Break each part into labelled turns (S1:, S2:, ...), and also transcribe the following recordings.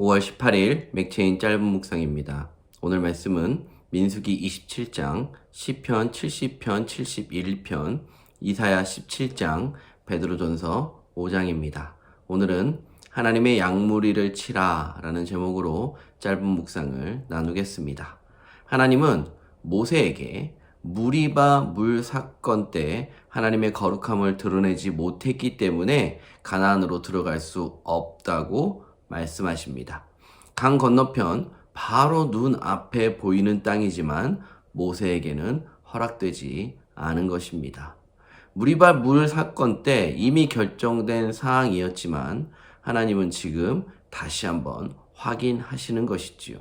S1: 5월 18일 맥체인 짧은 묵상입니다. 오늘 말씀은 민수기 27장, 시편 70편, 71편, 이사야 17장, 베드로전서 5장입니다. 오늘은 하나님의 양무리를 치라 라는 제목으로 짧은 묵상을 나누겠습니다. 하나님은 모세에게 무리바 물 사건 때 하나님의 거룩함을 드러내지 못했기 때문에 가나안으로 들어갈 수 없다고 말씀하십니다. 강 건너편 바로 눈 앞에 보이는 땅이지만 모세에게는 허락되지 않은 것입니다. 무리바 물 사건 때 이미 결정된 사항이었지만 하나님은 지금 다시 한번 확인하시는 것이지요.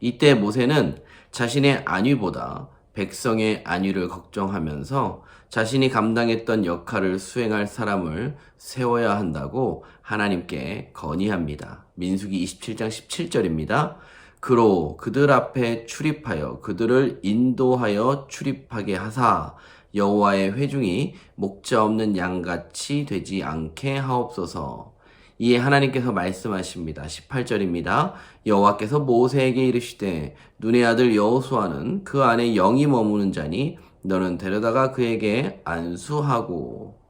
S1: 이때 모세는 자신의 안위보다 백성의 안위를 걱정하면서 자신이 감당했던 역할을 수행할 사람을 세워야 한다고 하나님께 건의합니다. 민수기 27장 17절입니다. 그로 그들 앞에 출입하여 그들을 인도하여 출입하게 하사 여호와의 회중이 목자 없는 양같이 되지 않게 하옵소서. 이에 하나님께서 말씀하십니다. 18절입니다. 여호와께서 모세에게 이르시되 눈의 아들 여호수아는 그 안에 영이 머무는 자니 너는 데려다가 그에게 안수하고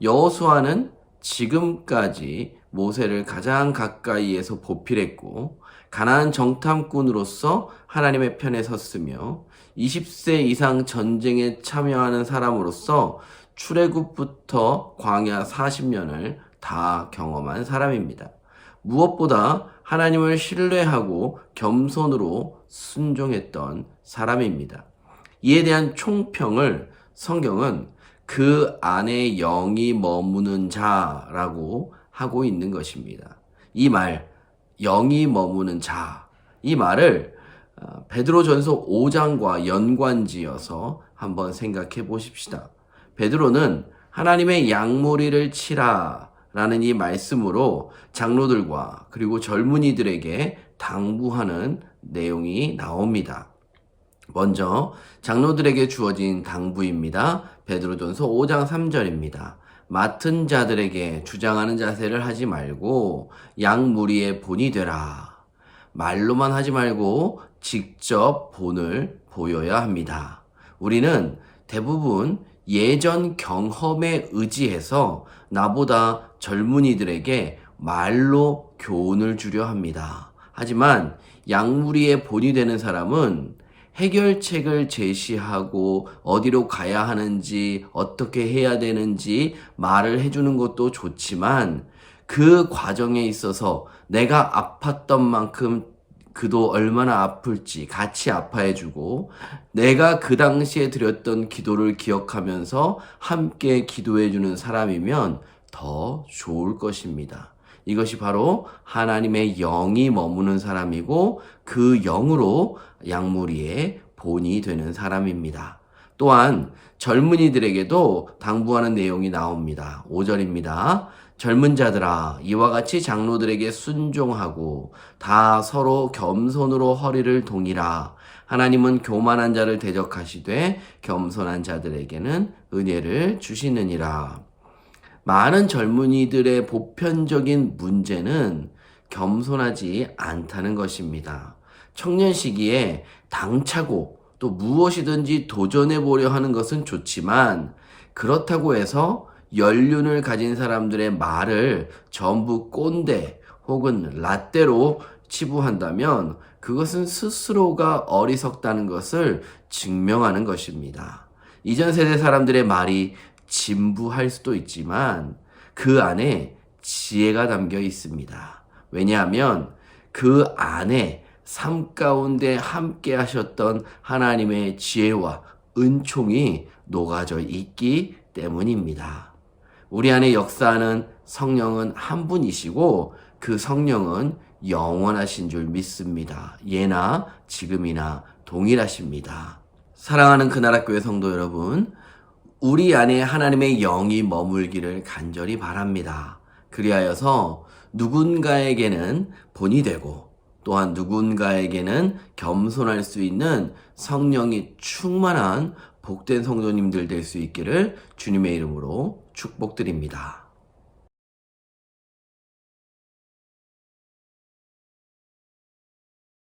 S1: 여호수아는 지금까지 모세를 가장 가까이에서 보필했고 가나안 정탐꾼으로서 하나님의 편에 섰으며 20세 이상 전쟁에 참여하는 사람으로서 출애굽부터 광야 40년을 다 경험한 사람입니다. 무엇보다 하나님을 신뢰하고 겸손으로 순종했던 사람입니다. 이에 대한 총평을 성경은 그 안에 영이 머무는 자라고 하고 있는 것입니다. 이 말, 영이 머무는 자, 이 말을 어, 베드로전서 5장과 연관지어서 한번 생각해 보십시다. 베드로는 하나님의 양무리를 치라 라는 이 말씀으로 장로들과 그리고 젊은이들에게 당부하는 내용이 나옵니다. 먼저 장로들에게 주어진 당부입니다. 베드로전서 5장 3절입니다. 맡은 자들에게 주장하는 자세를 하지 말고 양 무리의 본이 되라. 말로만 하지 말고 직접 본을 보여야 합니다. 우리는 대부분 예전 경험에 의지해서 나보다 젊은이들에게 말로 교훈을 주려 합니다. 하지만 양무리의 본이 되는 사람은 해결책을 제시하고 어디로 가야 하는지 어떻게 해야 되는지 말을 해주는 것도 좋지만 그 과정에 있어서 내가 아팠던 만큼 그도 얼마나 아플지 같이 아파해주고 내가 그 당시에 드렸던 기도를 기억하면서 함께 기도해주는 사람이면 더 좋을 것입니다. 이것이 바로 하나님의 영이 머무는 사람이고 그 영으로 양무리의 본이 되는 사람입니다. 또한 젊은이들에게도 당부하는 내용이 나옵니다. 5절입니다. 젊은 자들아 이와 같이 장로들에게 순종하고 다 서로 겸손으로 허리를 동이라 하나님은 교만한 자를 대적하시되 겸손한 자들에게는 은혜를 주시느니라 많은 젊은이들의 보편적인 문제는 겸손하지 않다는 것입니다. 청년 시기에 당차고 또 무엇이든지 도전해 보려 하는 것은 좋지만 그렇다고 해서 연륜을 가진 사람들의 말을 전부 꼰대 혹은 라떼로 치부한다면 그것은 스스로가 어리석다는 것을 증명하는 것입니다. 이전 세대 사람들의 말이 진부할 수도 있지만 그 안에 지혜가 담겨 있습니다. 왜냐하면 그 안에 삶 가운데 함께 하셨던 하나님의 지혜와 은총이 녹아져 있기 때문입니다. 우리 안에 역사하는 성령은 한 분이시고 그 성령은 영원하신 줄 믿습니다. 예나 지금이나 동일하십니다. 사랑하는 그나라교회 성도 여러분, 우리 안에 하나님의 영이 머물기를 간절히 바랍니다. 그리하여서 누군가에게는 본이 되고 또한 누군가에게는 겸손할 수 있는 성령이 충만한 복된 성도님들 될 수 있기를 주님의 이름으로 축복드립니다.